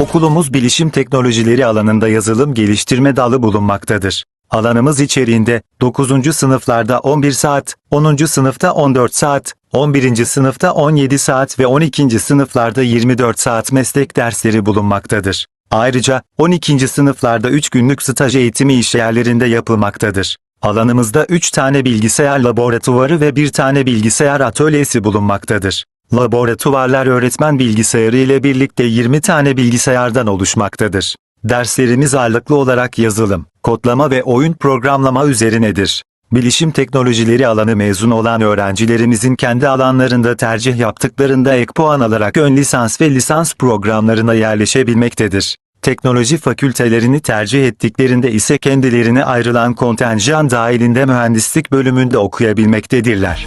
Okulumuz bilişim teknolojileri alanında yazılım geliştirme dalı bulunmaktadır. Alanımız içeriğinde 9. sınıflarda 11 saat, 10. sınıfta 14 saat, 11. sınıfta 17 saat ve 12. sınıflarda 24 saat meslek dersleri bulunmaktadır. Ayrıca 12. sınıflarda 3 günlük staj eğitimi işyerlerinde yapılmaktadır. Alanımızda 3 tane bilgisayar laboratuvarı ve 1 tane bilgisayar atölyesi bulunmaktadır. Laboratuvarlar öğretmen bilgisayarı ile birlikte 20 tane bilgisayardan oluşmaktadır. Derslerimiz ağırlıklı olarak yazılım, kodlama ve oyun programlama üzerinedir. Bilişim teknolojileri alanı mezun olan öğrencilerimizin kendi alanlarında tercih yaptıklarında ek puan alarak ön lisans ve lisans programlarına yerleşebilmektedir. Teknoloji fakültelerini tercih ettiklerinde ise kendilerine ayrılan kontenjan dahilinde mühendislik bölümünde okuyabilmektedirler.